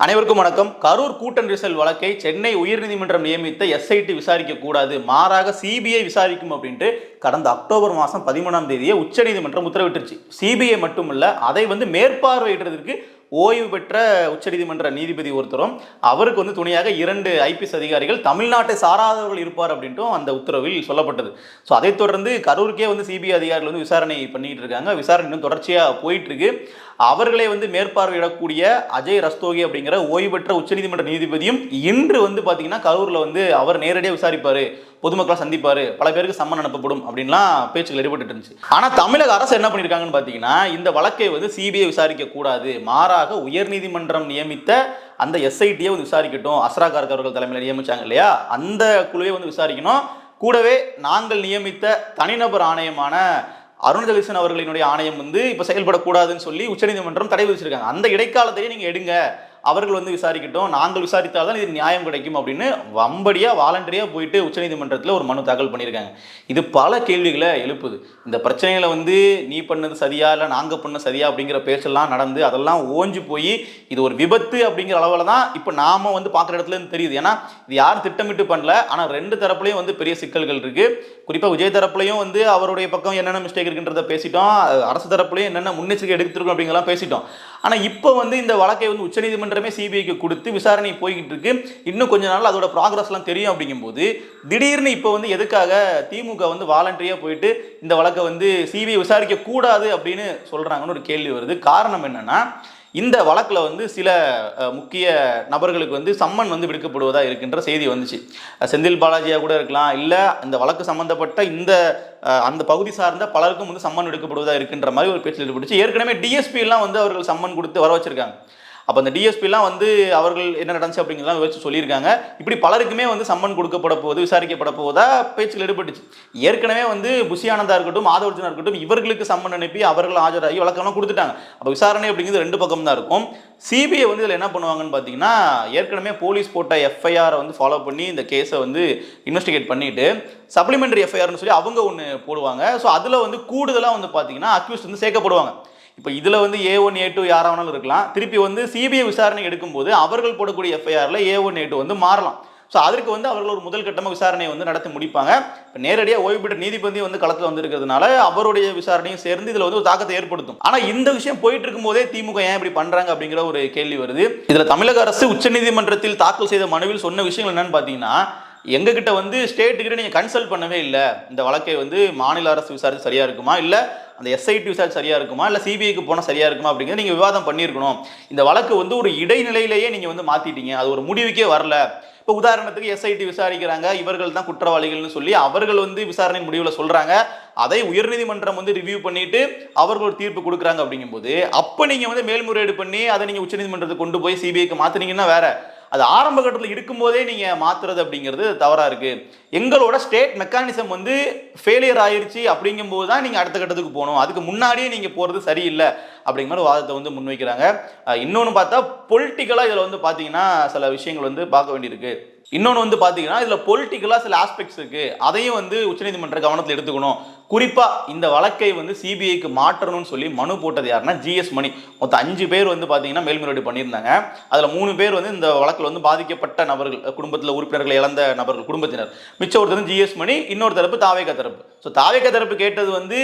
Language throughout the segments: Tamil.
அனைவருக்கும் வணக்கம். கரூர் கூட்ட நெரிசல் வழக்கை சென்னை உயர்நீதிமன்றம் நியமித்த எஸ்ஐடி விசாரிக்க கூடாது மாறாக சிபிஐ விசாரிக்கும் அப்படின்ட்டு கடந்த அக்டோபர் மாதம் பதிமூணாம் தேதியே உச்சநீதிமன்றம் உத்தரவிட்டுருச்சு. சிபிஐ மட்டுமல்ல அதை வந்து மேற்பார்வையிடுறதுக்கு ஓய்வு பெற்ற உச்சநீதிமன்ற நீதிபதி ஒருத்தரும் அவருக்கு வந்து துணையாக இரண்டு ஐபிஎஸ் அதிகாரிகள் தமிழ்நாட்டை சாராதவர்கள் இருப்பார் அப்படின்ட்டும் அந்த உத்தரவில் சொல்லப்பட்டது. ஸோ அதைத் தொடர்ந்து கரூருக்கே வந்து சிபிஐ அதிகாரிகள் வந்து விசாரணை பண்ணிட்டு இருக்காங்க. விசாரணை இன்னும் தொடர்ச்சியாக போயிட்டு இருக்கு அவர்களை வந்து மேற்பார்வையிடக்கூடிய அஜய் ரஸ்தோகி அப்படிங்கிற ஓய்வு பெற்ற உச்சநீதிமன்ற நீதிபதியும் இன்று வந்து பார்த்தீங்கன்னா கரூரில் வந்து அவர் நேரடியாக விசாரிப்பார். பொதுமக்களை சந்திப்பாரு பல பேருக்கு சம்மன் அனுப்பப்படும் அப்படின்லாம் பேச்சுகள் ஈடுபட்டு இருந்துச்சு. ஆனால் தமிழக அரசு என்ன பண்ணியிருக்காங்கன்னு பார்த்தீங்கன்னா இந்த வழக்கை வந்து சிபிஐ விசாரிக்க கூடாது. மாறாக உயர்நீதிமன்றம் நியமித்த அந்த எஸ்ஐடியை வந்து விசாரிக்கட்டும். அஸ்ரா கார்க் அவர்கள் தலைமையில் நியமிச்சாங்க இல்லையா? அந்த குழுவை வந்து விசாரிக்கணும். கூடவே நாங்கள் நியமித்த தனிநபர் ஆணையமான அருண் அவர்களினுடைய ஆணையம் வந்து இப்போ செயல்படக்கூடாதுன்னு சொல்லி உச்சநீதிமன்றம் தடை விதிச்சிருக்காங்க. அந்த இடைக்காலத்தையே நீங்கள் எடுங்க. அவர்கள் வந்து விசாரிக்கட்டும் நாங்கள் விசாரித்தால் தான் இது நியாயம் கிடைக்கும் அப்படின்னு வம்படியாக வாலண்டரியாக போயிட்டு உச்சநீதிமன்றத்தில் ஒரு மனு தாக்கல் பண்ணியிருக்காங்க. இது பல கேள்விகளை எழுப்புது. இந்த பிரச்சனைகளை வந்து நீ பண்ணது சரியா இல்லை நாங்கள் பண்ண சரியா அப்படிங்கிற பேச்செல்லாம் நடந்து அதெல்லாம் ஓஞ்சு போய் இது ஒரு விபத்து அப்படிங்கிற அளவில் தான் இப்போ நாம வந்து பார்க்குற இடத்துல இருந்து தெரியுது. ஏன்னா இது யாரும் திட்டமிட்டு பண்ணல. ஆனால் ரெண்டு தரப்புலையும் வந்து பெரிய சிக்கல்கள் இருக்குது குறிப்பாக விஜய் தரப்புலையும் வந்து அவருடைய பக்கம் என்னென்ன மிஸ்டேக் இருக்குன்றத பேசிட்டோம். அரசு தரப்புலையும் என்னென்ன முன்னெச்சரிக்கை எடுத்துருக்கோம் அப்படிங்கலாம் பேசிட்டோம். ஆனால் இப்போ வந்து இந்த வழக்கை வந்து உச்சநீதிமன்றமே சிபிஐக்கு கொடுத்து விசாரணை போய்கிட்டு இருக்கு இன்னும் கொஞ்ச நாள் அதோட ப்ராக்ரஸ்லாம் தெரியும் அப்படிங்கும்போது திடீர்னு இப்போ வந்து எதுக்காக திமுக வந்து வாலண்டரியாக போயிட்டு இந்த வழக்கை வந்து சிபிஐ விசாரிக்க கூடாது அப்படின்னு சொல்கிறாங்கன்னு ஒரு கேள்வி வருது. காரணம் என்னன்னா இந்த வழக்கில் வந்து சில முக்கிய நபர்களுக்கு வந்து சம்மன் வந்து விடுக்கப்படுவதாக இருக்கின்ற செய்தி வந்துச்சு. செந்தில் பாலாஜியாக கூட இருக்கலாம் இல்லை இந்த வழக்கு சம்பந்தப்பட்ட இந்த அந்த பகுதி சார்ந்த பலருக்கும் வந்து சம்மன் விடுக்கப்படுவதாக இருக்கின்ற மாதிரி ஒரு பேச்சில் ஈடுபட்டுச்சு. ஏற்கனவே டிஎஸ்பி எல்லாம் வந்து அவர்கள் சம்மன் கொடுத்து வர வச்சிருக்காங்க. அப்போ அந்த டிஎஸ்பிலாம் வந்து அவர்கள் என்ன நடந்துச்சு அப்படிங்கிறதெல்லாம் வச்சு சொல்லியிருக்காங்க. இப்படி பலருக்குமே வந்து சம்மன் கொடுக்கப்பட போகுது விசாரிக்கப்பட போவதா பேச்சுகள் ஈடுபட்டுச்சு ஏற்கனவே வந்து புஷியானந்தா இருக்கட்டும் மாதவர்ஜனா இருக்கட்டும் இவர்களுக்கு சம்மன் அனுப்பி அவர்கள் ஆஜராகி வழக்கெல்லாம் கொடுத்துட்டாங்க. அப்போ விசாரணை அப்படிங்கிறது ரெண்டு பக்கம் தான் இருக்கும் சிபிஐ வந்து இதில் என்ன பண்ணுவாங்கன்னு பார்த்தீங்கன்னா ஏற்கனவே போலீஸ் போட்ட எஃப்ஐஆரை வந்து ஃபாலோ பண்ணி இந்த கேஸை வந்து இன்வெஸ்டிகேட் பண்ணிட்டு சப்ளிமெண்டரி எஃப்ஐஆர்னு சொல்லி அவங்க ஒன்று போடுவாங்க. ஸோ அதில் வந்து கூடுதலாக வந்து பார்த்தீங்கன்னா அக்யூஸ்ட் வந்து சேர்க்கப்படுவாங்க. இப்போ இதில் வந்து ஏ ஒன் ஏ டூ யாராக வேணாலும் இருக்கலாம். திருப்பி வந்து சிபிஐ விசாரணை எடுக்கும்போது அவர்கள் போடக்கூடிய எஃப்ஐஆரில் ஏ ஒன் ஏ டூ வந்து மாறலாம். ஸோ அதற்கு வந்து அவர்கள் ஒரு முதல் கட்டமாக விசாரணையை வந்து நடத்தி முடிப்பாங்க. இப்போ நேரடியாக ஓய்வு பெற்ற நீதிபதி வந்து களத்தில் வந்திருக்கிறதுனால அவருடைய விசாரணையும் சேர்ந்து இதில் வந்து ஒரு தாக்கத்தை ஏற்படுத்தும். ஆனால் இந்த விஷயம் போயிட்டு இருக்கும்போதே திமுக ஏன் இப்படி பண்ணுறாங்க அப்படிங்கிற ஒரு கேள்வி வருது. இதில் தமிழக அரசு உச்சநீதிமன்றத்தில் தாக்கல் செய்த மனுவில் சொன்ன விஷயங்கள் என்னன்னு பார்த்தீங்கன்னா எங்ககிட்ட வந்து ஸ்டேட்டுக்கிட்ட நீங்கள் கன்சல்ட் பண்ணவே இல்லை. இந்த வழக்கை வந்து மாநில அரசு விசாரித்து சரியா இருக்குமா? இல்லை அந்த எஸ்ஐடி விசாரிச்சு சரியா இருக்குமா? இல்லை சிபிஐக்கு போனால் சரியா இருக்குமா? அப்படிங்கிறத நீங்கள் விவாதம் பண்ணியிருக்கணும். இந்த வழக்கு வந்து ஒரு இடைநிலையிலேயே நீங்கள் வந்து மாற்றிட்டீங்க அது ஒரு முடிவுக்கே வரல. இப்போ உதாரணத்துக்கு எஸ்ஐடி விசாரிக்கிறாங்க. இவர்கள் தான் குற்றவாளிகள்னு சொல்லி அவர்கள் வந்து விசாரணை முடிவில் சொல்கிறாங்க அதை உயர்நீதிமன்றம் வந்து ரிவ்யூ பண்ணிட்டு அவர்கள் ஒரு தீர்ப்பு கொடுக்குறாங்க அப்படிங்கும்போது அப்போ நீங்கள் வந்து மேல்முறையீடு பண்ணி அதை நீங்கள் உச்சநீதிமன்றத்துக்கு கொண்டு போய் சிபிஐக்கு மாற்றினீங்கன்னா வேற. அது ஆரம்ப கட்டத்தில் இருக்கும்போதே நீங்கள் மாற்றுறது அப்படிங்கிறது தவறாக இருக்குது எங்களோட ஸ்டேட் மெக்கானிசம் வந்து ஃபெயிலியர் ஆயிருச்சு அப்படிங்கும்போது தான் நீங்கள் அடுத்த கட்டத்துக்கு போகணும். அதுக்கு முன்னாடியே நீங்கள் போகிறது சரியில்லை அப்படிங்கிற மாதிரி வாதத்தை வந்து முன்வைக்கிறாங்க. இன்னொன்று பார்த்தா பொலிட்டிக்கலாக இதில் வந்து பார்த்தீங்கன்னா சில விஷயங்கள் வந்து பார்க்க வேண்டியிருக்கு. இன்னொன்று வந்து பார்த்தீங்கன்னா இதில் பொலிட்டிக்கலாக சில ஆஸ்பெக்ட்ஸ் இருக்குது அதையும் வந்து உச்சநீதிமன்ற கவனத்தில் எடுத்துக்கணும். குறிப்பாக இந்த வழக்கை வந்து சிபிஐக்கு மாற்றணும்னு சொல்லி மனு போட்டது யாருன்னா ஜிஎஸ் மணி. மொத்தம் அஞ்சு பேர் வந்து பார்த்தீங்கன்னா மேல்முறையீடு பண்ணியிருந்தாங்க. அதில் மூணு பேர் வந்து இந்த வழக்கில் வந்து பாதிக்கப்பட்ட நபர்கள் குடும்பத்தில் உறுப்பினர்களை இழந்த நபர்கள் குடும்பத்தினர். மிச்சம் ஒருத்தர் ஜிஎஸ் மணி இன்னொரு தரப்பு தாவேக தரப்பு. ஸோ தாவேக தரப்பு கேட்டது வந்து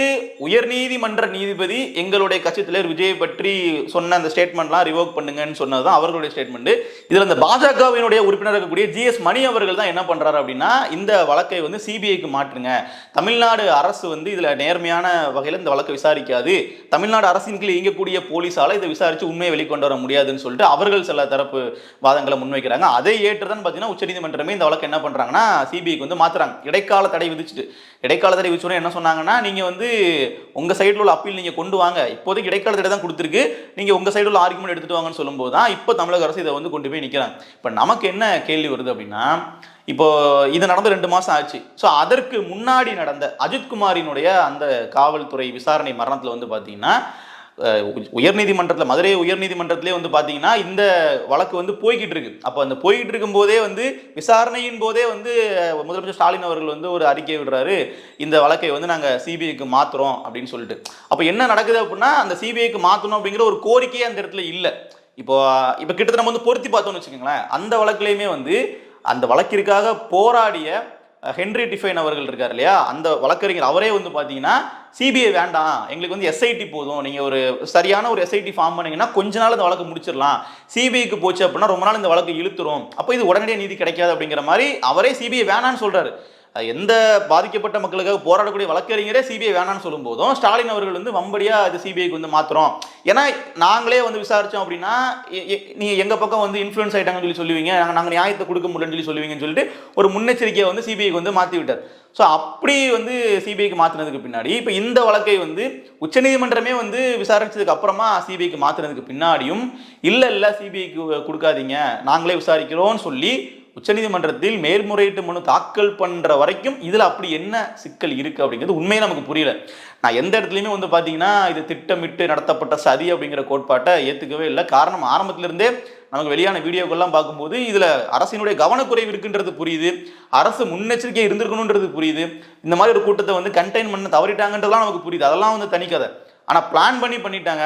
உயர்நீதிமன்ற நீதிபதி எங்களுடைய கட்சி தலைவர் விஜய் பற்றி சொன்ன அந்த ஸ்டேட்மெண்ட்லாம் ரிவோக் பண்ணுங்கன்னு சொன்னது தான் அவர்களுடைய ஸ்டேட்மெண்ட் இதில் இந்த பாஜகவினுடைய உறுப்பினர் இருக்கக்கூடிய ஜிஎஸ் மணி அவர்கள் தான் என்ன பண்ணுறாரு அப்படின்னா இந்த வழக்கை வந்து சிபிஐக்கு மாற்றுங்க. தமிழ்நாடு அரசு வந்து இதில் நேர்மையான வகையில் இந்த வழக்கை விசாரிக்காது. தமிழ்நாடு அரசின் கீழ் இயங்கக்கூடிய போலீஸால் இதை விசாரித்து உண்மையை வெளிக்கொண்டு வர முடியாதுன்னு சொல்லிட்டு அவர்கள் சில தரப்பு வாதங்களை முன்வைக்கிறாங்க. அதை ஏற்றுதான் பார்த்தீங்கன்னா உச்சநீதிமன்றமே இந்த வழக்கு என்ன பண்ணுறாங்கன்னா சிபிஐக்கு வந்து மாற்றுறாங்க இடைக்கால தடை விதிச்சுட்டு. இடைக்கால தடை விதிச்சோன்னே என்ன சொன்னாங்கன்னா நீங்கள் வந்து உங்கள் சைடில் உள்ள அப்பீல் நீங்கள் கொண்டு வாங்க. இப்போதைக்கு இடைக்கால தடை தான் கொடுத்துருக்கு நீங்கள் உங்கள் சைடில் உள்ள ஆர்குமெண்ட் எடுத்துகிட்டு வாங்கன்னு சொல்லும்போது தான் இப்போ தமிழக அரசு இதை வந்து கொண்டு போய் நிற்கிறாங்க இப்போ நமக்கு என்ன கேள்வி வருது அப்படின்னா இப்போ இது நடந்து ரெண்டு மாதம் ஆச்சு. ஸோ அதற்கு முன்னாடி நடந்த அஜித்குமாரினுடைய அந்த காவல்துறை விசாரணை மரணத்தில் வந்து பார்த்தீங்கன்னா உயர்நீதிமன்றத்தில் மதுரை உயர்நீதிமன்றத்திலே வந்து பார்த்தீங்கன்னா இந்த வழக்கு வந்து போய்கிட்டு இருக்கு அப்போ அந்த போய்கிட்டு இருக்கும்போதே வந்து விசாரணையின் போதே வந்து முதலமைச்சர் ஸ்டாலின் அவர்கள் வந்து ஒரு அறிக்கை விடுறாரு. இந்த வழக்கை வந்து நாங்கள் சிபிஐக்கு மாற்றுறோம் அப்படின்னு சொல்லிட்டு. அப்போ என்ன நடக்குது அப்படின்னா அந்த சிபிஐக்கு மாற்றணும் அப்படிங்கிற ஒரு கோரிக்கையே அந்த இடத்துல இல்லை. இப்போ இப்போ கிட்டத்தட்ட நம்ம வந்து பொருத்தி பார்த்தோம்னு வச்சுக்கோங்களேன். அந்த வழக்குலையுமே வந்து அந்த வழக்கிற்காக போராடிய ஹென்ரி டிஃபைன் அவர்கள் இருக்கார் இல்லையா? அந்த வழக்கறிஞர் அவரே வந்து பார்த்தீங்கன்னா சிபிஐ வேண்டாம். எங்களுக்கு வந்து எஸ்ஐடி போதும். நீங்கள் ஒரு சரியான ஒரு எஸ்ஐடி ஃபார்ம் பண்ணீங்கன்னா கொஞ்ச நாள் இந்த வழக்கு முடிச்சிடலாம். சிபிஐக்கு போச்சு அப்படின்னா ரொம்ப நாள் இந்த வழக்கு இழுத்துரும். அப்போ இது உடனடியாக நீதி கிடைக்காது அப்படிங்கிற மாதிரி அவரே சிபிஐ வேணான்னு சொல்கிறாரு எந்த பாதிக்கப்பட்ட மக்களுக்காக போராடக்கூடிய வழக்கறிஞரே சிபிஐ வேணாம்னு சொல்லும் போதும் ஸ்டாலின் அவர்கள் வந்து வம்படியா அது சிபிஐக்கு வந்து மாற்றுறோம் ஏன்னா நாங்களே வந்து விசாரிச்சோம் அப்படின்னா நீங்கள் எங்கள் எங்க பக்கம் வந்து இன்ஃப்ளூயன்ஸ் ஆகிட்டாங்கன்னு சொல்லி சொல்லுவீங்க நாங்க நியாயத்தை கொடுக்க முடியலன்னு சொல்லி சொல்லுவீங்கன்னு சொல்லிட்டு ஒரு முன்னெச்சரிக்கையை வந்து சிபிஐக்கு வந்து மாத்தி விட்டார். ஸோ அப்படி வந்து சிபிஐக்கு மாற்றினதுக்கு பின்னாடி இப்போ இந்த வழக்கை வந்து உச்சநீதிமன்றமே வந்து விசாரிச்சதுக்கு அப்புறமா சிபிஐக்கு மாற்றினதுக்கு பின்னாடியும் இல்லை இல்லை சிபிஐக்கு கொடுக்காதீங்க நாங்களே விசாரிக்கிறோம்னு சொல்லி உச்சநீதிமன்றத்தில் மேல்முறையீட்டு மனு தாக்கல் பண்ணுற வரைக்கும் இதில் அப்படி என்ன சிக்கல் இருக்குது அப்படிங்கிறது உண்மையே நமக்கு புரியல. நான் எந்த இடத்துலையுமே வந்து பார்த்தீங்கன்னா இது திட்டமிட்டு நடத்தப்பட்ட சதி அப்படிங்கிற கோட்பாட்டை ஏற்றுக்கவே இல்லை. காரணம் ஆரம்பத்திலிருந்தே நமக்கு வெளியான வீடியோக்கள்லாம் பார்க்கும்போது இதில் அரசினுடைய கவனக்குறைவு இருக்குன்றது புரியுது. அரசு முன்னெச்சரிக்கை இருந்திருக்கணுன்றது புரியுது. இந்த மாதிரி ஒரு கூட்டத்தை வந்து கண்டெயின் பண்ண தவறிட்டாங்கன்றதுலாம் நமக்கு புரியுது. அதெல்லாம் வந்து தனிக்கதை ஆனால் பிளான் பண்ணி பண்ணிட்டாங்க.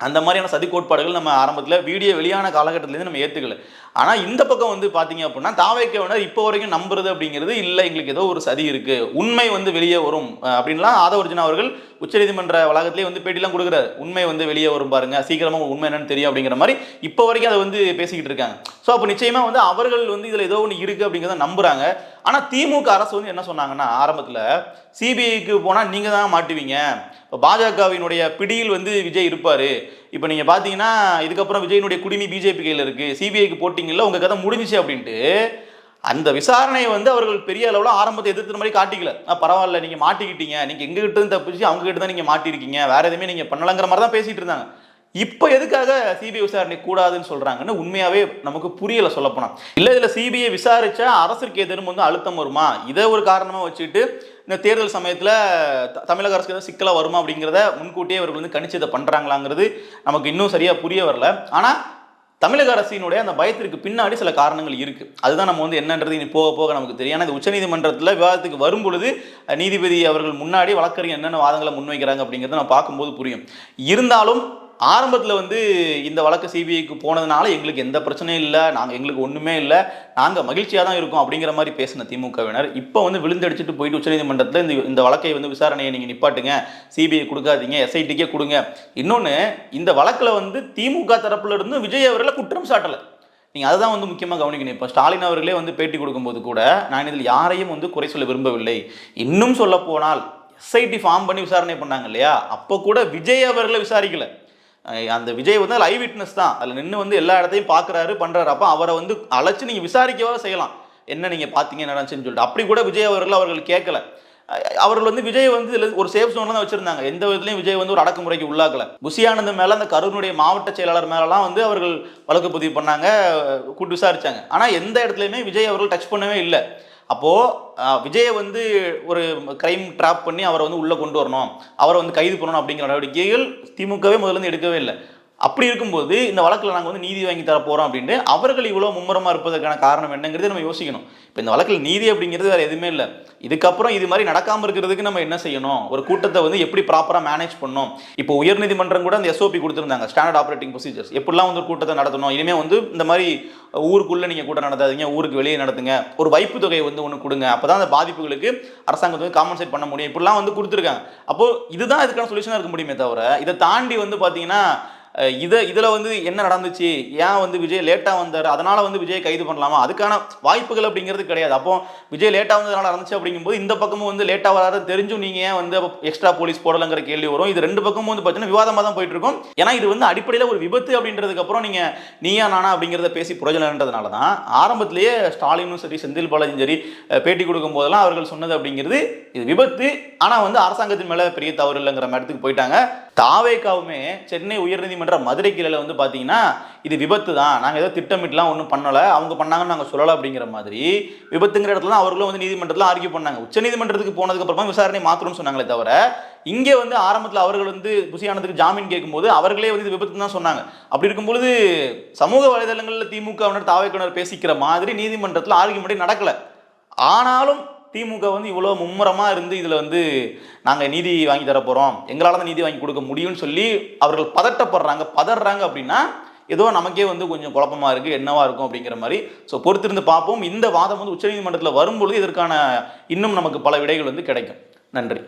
அந்த மாதிரியான சதி கோட்பாடுகள் நம்ம ஆரம்பத்தில் வீடியோ வெளியான காலகட்டத்திலேருந்து நம்ம ஏற்றுக்கல ஆனால் இந்த பக்கம் வந்து பார்த்தீங்க அப்படின்னா தாவைக்கவினர் இப்போ வரைக்கும் நம்புறது அப்படிங்கிறது இல்லை எங்களுக்கு ஏதோ ஒரு சதி இருக்கு. உண்மை வந்து வெளியே வரும். அப்படின்லாம் ஆதவர்ஜுனா அவர்கள் உச்சநீதிமன்ற வளாகத்திலே வந்து பேட்டிலாம் கொடுக்குறாரு. உண்மை வந்து வெளியே வரும் பாருங்க. சீக்கிரமா உண்மை என்னன்னு தெரியும் அப்படிங்கிற மாதிரி இப்போ வரைக்கும் அதை வந்து பேசிக்கிட்டு இருக்காங்க. ஸோ அப்போ நிச்சயமா வந்து அவர்கள் வந்து இதில் ஏதோ ஒன்று இருக்கு அப்படிங்கிறத நம்புறாங்க. ஆனால் திமுக அரசு வந்து என்ன சொன்னாங்கன்னா ஆரம்பத்தில் சிபிஐக்கு போனால் நீங்கள் தான் மாட்டுவீங்க. இப்போ பாஜகவினுடைய பிடியில் வந்து விஜய் இருப்பார். இப்போ நீங்கள் பார்த்தீங்கன்னா இதுக்கப்புறம் விஜயினுடைய குடிமி பிஜேபி கையில் இருக்குது சிபிஐக்கு போட்டிங்கல்ல உங்கள் கதை முடிஞ்சிச்சு அப்படின்ட்டு அந்த விசாரணையை வந்து அவர்கள் பெரிய அளவில் ஆரம்பத்தை எதிர்த்துற மாதிரி காட்டிக்கல. ஆ, பரவாயில்ல நீங்கள் மாட்டிக்கிட்டீங்க. நீங்கள் எங்ககிட்ட இருந்து தப்பிச்சு அவங்ககிட்ட தான் நீங்கள் மாட்டிருக்கீங்க. வேறு எதுவுமே நீங்கள் பண்ணலங்கிற மாதிரி தான் பேசிகிட்டு இருந்தாங்க. இப்போ எதுக்காக சிபிஐ விசாரணை கூடாதுன்னு சொல்றாங்கன்னு உண்மையாவே நமக்கு புரியல சொல்லப்போனா. இல்ல இதுல சிபிஐ விசாரிச்சா அரசுக்கு எதிரும் வந்து அழுத்தம் வருமா? இதை ஒரு காரணமா வச்சுட்டு இந்த தேர்தல் சமயத்துல த- தமிழக அரசுக்கு ஏதாவது சிக்கலாக வருமா அப்படிங்கிறத முன்கூட்டியே அவர்கள் வந்து கணிச்சு இதை பண்றாங்களாங்கிறது நமக்கு இன்னும் சரியா புரிய வரல. ஆனா தமிழக அரசினுடைய அந்த பயத்திற்கு பின்னாடி சில காரணங்கள் இருக்கு. அதுதான் நம்ம வந்து என்னன்றது இனி போக போக நமக்கு தெரியும். ஏன்னா உச்சநீதிமன்றத்தில் விவாதத்துக்கு வரும் பொழுது நீதிபதி அவர்கள் முன்னாடி வழக்கறிஞர் என்னென்ன வாதங்களை முன்வைக்கிறாங்க அப்படிங்கிறத நான் பார்க்கும்போது புரியும். இருந்தாலும் ஆரம்பத்தில் வந்து இந்த வழக்கு சிபிஐக்கு போனதுனால எங்களுக்கு எந்த பிரச்சனையும் இல்லை நாங்கள் எங்களுக்கு ஒன்றுமே இல்லை நாங்கள் மகிழ்ச்சியாக தான் இருக்கோம் அப்படிங்கிற மாதிரி பேசின திமுகவினர். இப்போ வந்து விழுந்தடிச்சிட்டு போயிட்டு உச்சநீதிமன்றத்தில் இந்த இந்த வழக்கை வந்து விசாரணையை நீங்கள் நிப்பாட்டுங்க. சிபிஐ கொடுக்காதீங்க எஸ்ஐடிக்கே கொடுங்க. இன்னொன்று இந்த வழக்கில் வந்து திமுக தரப்புல இருந்து விஜய் அவர்களை குற்றம் சாட்டலை. நீங்கள் அதுதான் வந்து முக்கியமாக கவனிக்கணும். இப்போ ஸ்டாலின் அவர்களே வந்து பேட்டி கொடுக்கும்போது கூட நான் இதில் யாரையும் வந்து குறை சொல்ல விரும்பவில்லை. இன்னும் சொல்ல போனால் எஸ்ஐடி ஃபார்ம் பண்ணி விசாரணை பண்ணாங்க இல்லையா? அப்போ கூட விஜய் அவர்களை விசாரிக்கலை. அந்த விஜய் வந்து லைவ் விட்னஸ் தான். அதில் நின்று வந்து எல்லா இடத்தையும் பார்க்குறாரு பண்ணுறாரு அப்போ அவரை வந்து அழைச்சி நீங்கள் விசாரிக்கவா செய்யலாம். என்ன நீங்கள் பார்த்தீங்க என்ன நடந்துச்சுன்னு சொல்லிட்டு. அப்படி கூட விஜய் அவர்கள் அவர்கள் கேட்கல. அவர்கள் வந்து விஜய் வந்து இதில் ஒரு சேஃப் ஜோன்ல தான் வச்சுருந்தாங்க. எந்த விதத்துலையும் விஜய் வந்து ஒரு அடக்குமுறைக்கு உள்ளாக்கல புசியானந்தம் மேலே அந்த கரூருடைய மாவட்ட செயலாளர் மேலெலாம் வந்து அவர்கள் வழக்கு பதிவு பண்ணாங்க கூட்டு விசாரித்தாங்க ஆனால் எந்த இடத்துலையுமே விஜய் அவர்கள் டச் பண்ணவே இல்லை. அப்போது விஜயை வந்து ஒரு கிரைம் ட்ராப் பண்ணி அவரை வந்து உள்ளே கொண்டு வரணும். அவரை வந்து கைது பண்ணணும் அப்படிங்கிற நடவடிக்கைகள் திமுகவே முதல்ல இருந்து எடுக்கவே இல்லை. அப்படி இருக்கும்போது இந்த வழக்கில் நாங்கள் வந்து நீதி வாங்கி தர போகிறோம் அப்படின்ட்டு அவர்கள் இவ்வளோ மும்முரமாக இருப்பதற்கான காரணம் என்னங்கிறது நம்ம யோசிக்கணும். இப்போ இந்த வழக்கில் நீதி அப்படிங்கிறது வேறு எதுவுமே இல்லை. இதுக்கப்புறம் இது மாதிரி நடக்காமல் இருக்கிறதுக்கு நம்ம என்ன செய்யணும்? ஒரு கூட்டத்தை வந்து எப்படி ப்ராப்பராக மேனேஜ் பண்ணணும்? இப்போ உயர்நீதிமன்றம் கூட அந்த எஸ்ஓபி கொடுத்துருந்தாங்க ஸ்டாண்டர்ட் ஆப்ரேட்டிங் ப்ரொசீஜர்ஸ் எப்படிலாம் வந்து ஒரு கூட்டத்தை நடத்தணும்? இனிமேல் வந்து இந்த மாதிரி ஊருக்குள்ளே நீங்கள் கூட்டம் நடத்தாதீங்க ஊருக்கு வெளியே நடத்துங்க. ஒரு வைப்பு தொகையை வந்து ஒன்று கொடுங்க. அப்போ தான் அந்த பாதிப்புகளுக்கு அரசாங்கத்துக்கு வந்து காம்பன்சேட் பண்ண முடியும். இப்படிலாம் வந்து கொடுத்துருக்காங்க. அப்போது இதுதான் இதுக்கான சொல்யூஷனாக இருக்க முடியுமே தவிர இதை தாண்டி வந்து பார்த்தீங்கன்னா இதை இதில் வந்து என்ன நடந்துச்சு? ஏன் வந்து விஜய் லேட்டாக வந்தார்? அதனால் வந்து விஜய் கைது பண்ணலாமா? அதுக்கான வாய்ப்புகள் அப்படிங்கிறது கிடையாது. அப்போ விஜய் லேட்டாக வந்ததுனால நடந்துச்சு அப்படிங்கும்போது இந்த பக்கமும் வந்து லேட்டாக வராது தெரிஞ்சும் நீங்கள் ஏன் வந்து எக்ஸ்ட்ரா போலீஸ் போடலைங்கிற கேள்வி வரும். இது ரெண்டு பக்கமும் வந்து பார்த்தீங்கன்னா விவாதமாக தான் போயிட்டு இருக்கும் ஏன்னா இது வந்து அடிப்படையில் ஒரு விபத்து அப்படின்றதுக்கு அப்புறம் நீங்கள் நீயா நானா அப்படிங்கிறத பேசி புரோஜனன்றதுனால தான் ஆரம்பத்திலேயே ஸ்டாலினும் சரி செந்தில் பாலாஜியும் சரி பேட்டி கொடுக்கும் போதெல்லாம் அவர்கள் சொன்னது அப்படிங்கிறது இது விபத்து. ஆனால் வந்து அரசாங்கத்தின் மேலே பெரிய தவறு இல்லைங்கிற இடத்துக்கு போயிட்டாங்க. தாவேக்காவுமே சென்னை உயர்நீதிமன்ற மதுரை கிளையில் வந்து பார்த்தீங்கன்னா இது விபத்து தான். நாங்கள் ஏதோ திட்டமிட்டுலாம் ஒன்றும் பண்ணலை. அவங்க பண்ணாங்கன்னு நாங்கள் சொல்லலை அப்படிங்கிற மாதிரி விபத்துங்கிற இடத்துல தான் அவர்களும் வந்து நீதிமன்றத்தில் ஆர்கியூ பண்ணாங்க. உச்சநீதிமன்றத்துக்கு போனதுக்கு அப்புறமா விசாரணை மாற்றணும்னு சொன்னாங்களே தவிர இங்கே வந்து ஆரம்பத்தில் அவர்கள் வந்து புசியானதுக்கு ஜாமீன் கேட்கும்போது அவர்களே வந்து இது விபத்து தான் சொன்னாங்க. அப்படி இருக்கும்பொழுது சமூக வலைதளங்களில் திமுகவினர் தாவேக்கினர் பேசிக்கிற மாதிரி நீதிமன்றத்தில் ஆர்கியூமெண்ட்டே நடக்கலை. ஆனாலும் திமுக வந்து இவ்வளோ மும்முரமாக இருந்து இதில் வந்து நாங்கள் நீதி வாங்கி தர போகிறோம் எங்களால் தான் நீதி வாங்கி கொடுக்க முடியும்னு சொல்லி அவர்கள் பதட்டப்படுறாங்க. பதறாங்க அப்படின்னா ஏதோ நமக்கே வந்து கொஞ்சம் குழப்பமாக இருக்குது என்னவா இருக்கும் அப்படிங்கிற மாதிரி. ஸோ பொறுத்திருந்து பார்ப்போம். இந்த வாதம் வந்து உச்சநீதிமன்றத்தில் வரும்பொழுது இதற்கான இன்னும் நமக்கு பல விடைகள் வந்து கிடைக்கும். நன்றி.